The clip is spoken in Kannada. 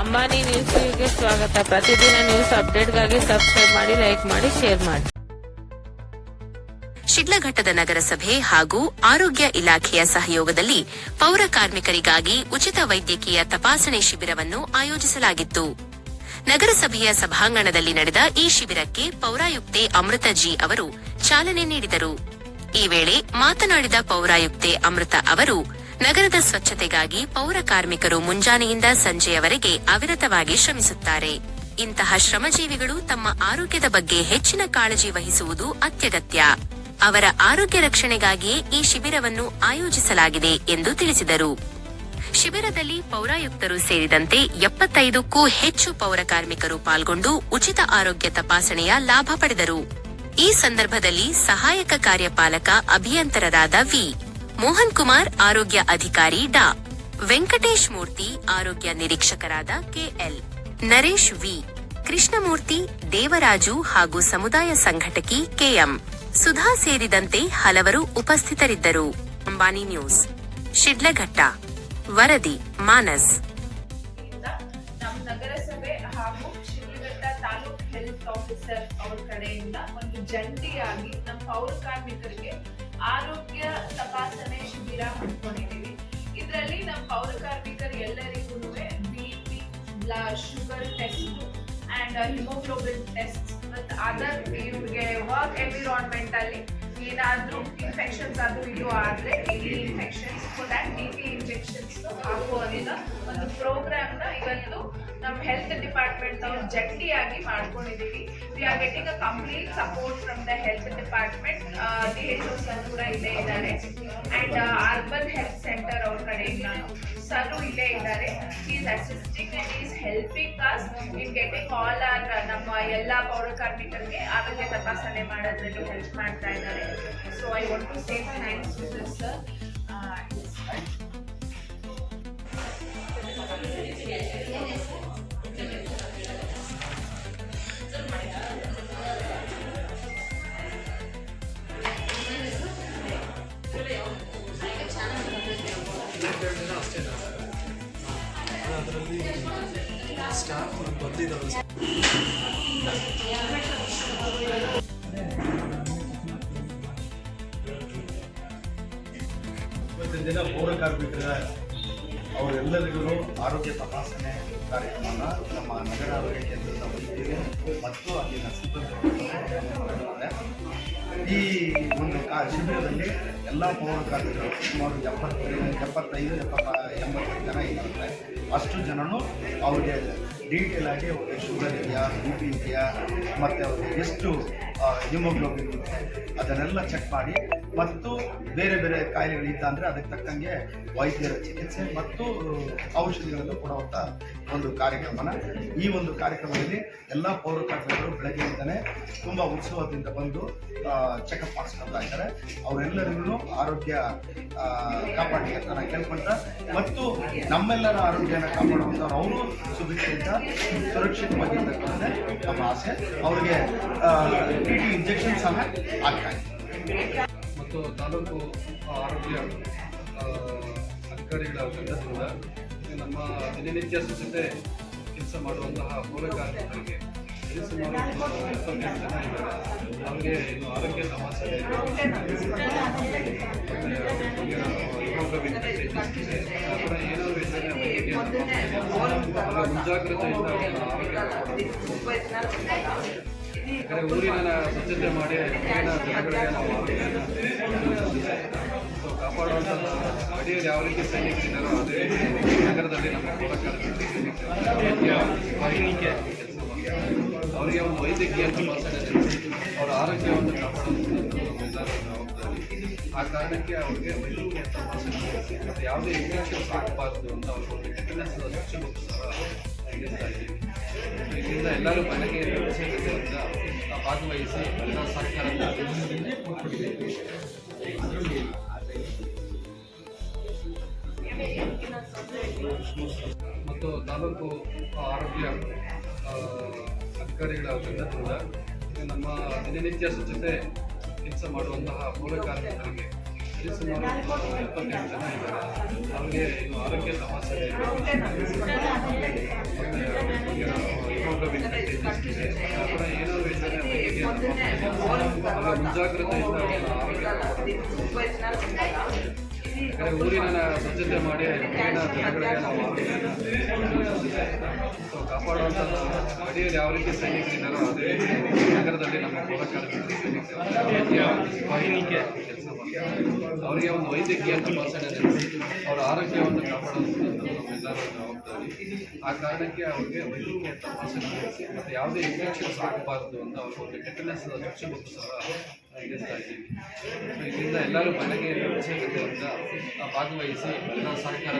ಅಂಬಾನಿ ನ್ಯೂಸ್ಗೆ ಸ್ವಾಗತ. ಪ್ರತಿದಿನ ನ್ಯೂಸ್ ಅಪ್ಡೇಟ್ಗಾಗಿ ಸಬ್ಸ್ಕ್ರೈಬ್ ಮಾಡಿ, ಲೈಕ್ ಮಾಡಿ, ಶೇರ್ ಮಾಡಿ. ಶಿಡ್ಲಘಟ್ಟದ ನಗರಸಭೆ ಹಾಗೂ ಆರೋಗ್ಯ ಇಲಾಖೆಯ ಸಹಯೋಗದಲ್ಲಿ ಪೌರ ಕಾರ್ಮಿಕರಿಗಾಗಿ ಉಚಿತ ವೈದ್ಯಕೀಯ ತಪಾಸಣೆ ಶಿಬಿರವನ್ನು ಆಯೋಜಿಸಲಾಗಿತ್ತು. ನಗರಸಭೆಯ ಸಭಾಂಗಣದಲ್ಲಿ ನಡೆದ ಈ ಶಿಬಿರಕ್ಕೆ ಪೌರಾಯುಕ್ತೆ ಅಮೃತ ಜಿ ಅವರು ಚಾಲನೆ ನೀಡಿದರು. ಈ ವೇಳೆ ಮಾತನಾಡಿದ ಪೌರಾಯುಕ್ತೆ ಅಮೃತ ಅವರು ನಗರದ ಸ್ವಚ್ಛತೆಗಾಗಿ ಪೌರ ಕಾರ್ಮಿಕರು ಮುಂಜಾನೆಯಿಂದ ಸಂಜೆಯವರೆಗೆ ಅವಿರತವಾಗಿ ಶ್ರಮಿಸುತ್ತಾರೆ. ಇಂತಹ ಶ್ರಮಜೀವಿಗಳು ತಮ್ಮ ಆರೋಗ್ಯದ ಬಗ್ಗೆ ಹೆಚ್ಚಿನ ಕಾಳಜಿ ವಹಿಸುವುದು ಅತ್ಯಗತ್ಯ. ಅವರ ಆರೋಗ್ಯ ರಕ್ಷಣೆಗಾಗಿಯೇ ಈ ಶಿಬಿರವನ್ನು ಆಯೋಜಿಸಲಾಗಿದೆ ಎಂದು ತಿಳಿಸಿದರು. ಶಿಬಿರದಲ್ಲಿ ಪೌರಾಯುಕ್ತರು ಸೇರಿದಂತೆ ಎಪ್ಪತ್ತೈದಕ್ಕೂ ಹೆಚ್ಚು ಪೌರ ಕಾರ್ಮಿಕರು ಪಾಲ್ಗೊಂಡು ಉಚಿತ ಆರೋಗ್ಯ ತಪಾಸಣೆಯ ಲಾಭ ಪಡೆದರು. ಈ ಸಂದರ್ಭದಲ್ಲಿ ಸಹಾಯಕ ಕಾರ್ಯಪಾಲಕ ಅಭಿಯಂತರರಾದ ವಿ. ಮೋಹನ್ ಕುಮಾರ್ ಆರೋಗ್ಯ ಅಧಿಕಾರಿ ಡಾ. ವೆಂಕಟೇಶ್ ಮೂರ್ತಿ ಆರೋಗ್ಯ ನಿರೀಕ್ಷಕರಾದ K L Naresh V. Krishnamurthy, Devaraju ಹಾಗೂ ಸಮುದಾಯ ಸಂಘಟಕಿ ಕೆಎಂ ಸುಧಾ ಸೇರಿದಂತೆ ಹಲವರು ಉಪಸ್ಥಿತರಿದ್ದರು. ಅಂಬಾನಿ ನ್ಯೂಸ್, ಶಿಡ್ಲಘಟ್ಟ, ವರದಿ, ಮಾನಸ್. ಆಫೀಸರ್ ಅವರ ಒಂದು ಜಂಟಿಯಾಗಿ ನಮ್ಮ ಪೌರ ಕಾರ್ಮಿಕರಿಗೆ ಆರೋಗ್ಯ ತಪಾಸಣೆ ಶಿಬಿರ ಹಮ್ಮಿಕೊಂಡಿದ್ದೀವಿ ಇದರಲ್ಲಿ ನಮ್ಮ ಪೌರ ಕಾರ್ಮಿಕರು ಎಲ್ಲರಿಗೂ B P sugar test and haemoglobin test ಮತ್ತು ಅದರ್ ಇವ್ರಿಗೆ ವರ್ಕ್ ಎನ್ವಿರಾನ್ಮೆಂಟ್ ಅಲ್ಲಿ ಏನಾದ್ರೂ ಇನ್ಫೆಕ್ಷನ್ಸ್ ಅದು ಇದು ಆದರೆ ಈ infections so that D P injections ಹಾಕುವಂತ ಒಂದು ಪ್ರೋಗ್ರಾಮ್ನ ಇವತ್ತು ನಮ್ಮ ಹೆಲ್ತ್ ಡಿಪಾರ್ಟ್ಮೆಂಟ್ ಅವ್ರು ಜಂಟಿಯಾಗಿ ಮಾಡ್ಕೊಂಡಿದೀವಿ. We are getting a complete support from the health department D H sir ಕೂಡ ಇಲ್ಲೇ ಇದ್ದಾರೆ. ಅಂಡ್ ಅರ್ಬನ್ ಹೆಲ್ತ್ ಸೆಂಟರ್ ಅವ್ರ ಕಡೆಯಿಂದ ಸರ್ ಇಲ್ಲೇ ಇದ್ದಾರೆ. Is helping in getting all are ನಮ್ಮ ಎಲ್ಲ ಪೌರ ಕಾರ್ಮಿಕರಿಗೆ ಆರೋಗ್ಯ ತಪಾಸಣೆ ಮಾಡೋದ್ರಲ್ಲಿ ಹೆಲ್ಪ್ ಮಾಡ್ತಾ ಇದ್ದಾರೆ. So I want to say thanks to this sir ಅದರಲ್ಲಿ ಸ್ಟಾಫ್ ಬಂದಿದ್ದಾರೆ ಇವತ್ತಿನ ದಿನ ಪೌರ ಕಾರ್ಮಿಕರ ಅವರೆಲ್ಲರಿಗೂ ಆರೋಗ್ಯ ತಪಾಸಣೆ ಕಾರ್ಯಕ್ರಮನ ನಮ್ಮ ನಗರ ಆರೋಗ್ಯ ಕೇಂದ್ರದ ಮತ್ತು ಅಲ್ಲಿನ ಸಿಬ್ಬಂದಿ. ಈ ಒಂದು ಕಾ ಶಿಬಿರದಲ್ಲಿ ಎಲ್ಲ ಪೌರ ಕಾರ್ಮಿಕರು ಸುಮಾರು ಎಪ್ಪತ್ತೈದು ಎಪ್ಪತ್ತೈದು, ಎಪ್ಪತ್ತ ಎಂಬತ್ತು ಜನ ಇದ್ದಾರೆ ಅಷ್ಟು ಜನನು ಅವ್ರಿಗೆ ಡೀಟೇಲ್ ಆಗಿ ಅವ್ರಿಗೆ ಶುಗರ್ ಇದೆಯಾ ಬಿ ಪಿ ಇದೆಯಾ, ಮತ್ತು ಅವ್ರಿಗೆ ಎಷ್ಟು ಹಿಮೋಗ್ಲೋಬಿನ್ ಇದೆ, ಅದನ್ನೆಲ್ಲ ಚೆಕ್ ಮಾಡಿ ಮತ್ತು ಬೇರೆ ಬೇರೆ ಕಾಯಿಲೆಗಳಿತ್ತ ಅಂದರೆ ಅದಕ್ಕೆ ತಕ್ಕಂಗೆ ವೈದ್ಯರ ಚಿಕಿತ್ಸೆ ಮತ್ತು ಔಷಧಿಗಳನ್ನು ಕೊಡುವಂಥ ಒಂದು ಕಾರ್ಯಕ್ರಮನ ಈ ಒಂದು ಕಾರ್ಯಕ್ರಮದಲ್ಲಿ ಎಲ್ಲ ಪೌರ ಕಾರ್ಮಿಕರು ಬೆಳಗ್ಗೆಯಿಂದಲೇ ತುಂಬ ಉತ್ಸವದಿಂದ ಬಂದು ಚೆಕಪ್ ಮಾಡಿಸ್ಕೊಳ್ತಾ ಇದ್ದಾರೆ. ಅವರೆಲ್ಲರಿಗೂ ಆರೋಗ್ಯ ಕಾಪಾಡಿ ಅಂತ ನಾನು ಕೇಳ್ಕೊಂತ ಮತ್ತು ನಮ್ಮೆಲ್ಲರ ಆರೋಗ್ಯನ ಕಾಪಾಡುವಂಥ ಅವರು ಸುಭಿಕ್ಷೆಯಿಂದ ಸುರಕ್ಷಿತವಾಗಿರ್ತಕ್ಕಂಥ ನಮ್ಮ ಆಸೆ. ಅವರಿಗೆ ಇಂಜೆಕ್ಷನ್ ಸಹ ಆಗ್ತಾ ಇದೆ. ಮತ್ತು ತಾಲೂಕು ಆರೋಗ್ಯ ಅಧಿಕಾರಿಗಳ ತಂಡದಿಂದ ನಮ್ಮ ದಿನನಿತ್ಯ ಸ್ವಚ್ಛತೆ ಕೆಲಸ ಮಾಡುವಂತಹ ಪೌರ ಕಾರ್ಮಿಕರಿಗೆ ಸರಿಸುಮಾರು ಎಪ್ಪತ್ತೆಂಟು ಜನ ಅವರಿಗೆ ಇನ್ನು ಆರೋಗ್ಯ ಸಮಸ್ಯೆ ಥರ ಏನಾದರೂ ಮುಂಜಾಗ್ರತೆಯಿಂದ. ಊರಿನ ಸ್ವಚ್ಛತೆ ಮಾಡಿ ಊರಿನ ನಾವು ಕಾಪಾಡುವಂಥ ಅಡಿಯಲ್ಲಿ ಯಾವ ರೀತಿ ರೀತಿ ನಗರದಲ್ಲಿ. ಅವರಿಗೆ ಒಂದು ವೈದ್ಯಕೀಯ ಅವರ ಆರೋಗ್ಯವನ್ನು ಜವಾಬ್ದಾರಿ ಆ ಕಾರಣಕ್ಕೆ ಅವರಿಗೆ ವೈದ್ಯಕೀಯ ತಪಾಸಣೆ ಯಾವುದೇ ಇಂಜೆಕ್ಷನ್ಸ್ ಆಗಬಾರ್ದು ಅಂತ ಅವರು ಒಂದು ಫಿಟ್ನೆಸ್ ಸಹ ನೀಡ್ತಾ ಇದ್ದೀವಿ ಇದರಿಂದ ಎಲ್ಲರೂ ಮನೆಗೆ ಭಾಗವಹಿಸಿ ಎಲ್ಲ ಸರ್ಕಾರದ ಮತ್ತು ತಾಲೂಕು ಆರೋಗ್ಯ ಅಧಿಕಾರಿಗಳ ಬೆಂಬಲದಿಂದ ನಮ್ಮ ದಿನನಿತ್ಯ ಸ್ವಚ್ಛತೆ ಕೆಲಸ ಮಾಡುವಂತಹ ಪೌರ ಅವ್ರಿಗೆ ಇದು ಆರೋಗ್ಯ ತಪಾಸಣೆ ಹಿಮೋಗ್ಲೋಬಿನ್ ಇದೆ ಯಾಕಂದರೆ ಊರಿನ ಸ್ವಚ್ಛತೆ ಮಾಡಿ, ಊರಿನ ಜನಗಳಿಗೆ ನಾವು ಕಾಪಾಡುವಂಥ ಯಾವ ರೀತಿ ಸೈನಿಕರಿದ್ದಾರೋ ಅದೇ ನಗರದಲ್ಲಿ ನಮ್ಮ ಪೌರಕಾರ್ಮಿಕರು ಸೈನಿಕರು ವಾಹಿನಿಗೆ ಕೆಲಸ ಮಾಡ್ತಾರೆ. ಅವರಿಗೆ ಒಂದು ವೈದ್ಯಕೀಯ ತಪಾಸಣೆ ನಡೆಸಿ ಅವರ ಆರೋಗ್ಯವನ್ನು ಕಾಪಾಡುವಂಥದ್ದು ನಮ್ಮೆಲ್ಲರ ಜವಾಬ್ದಾರಿ. ಆ ಕಾರಣಕ್ಕೆ ಅವರಿಗೆ ವೈದ್ಯಕೀಯ ತಪಾಸಣೆ ನಡೆಸಿ ಮತ್ತು ಯಾವುದೇ ಇನ್ಫೆಕ್ಷನ್ಸ್ ಆಗಬಾರ್ದು ಅಂತ ಅವ್ರಿಗೆ ಒಂದು ಟೆಟನಸ್ ಚುಚ್ಚುಮದ್ದು ಸಹ ಇದರಿಂದ ಎಲ್ಲರೂ ಮನೆಗೆ ಆ, ಭಾಗವಹಿಸಿ ಎಲ್ಲ ಸಹಕಾರ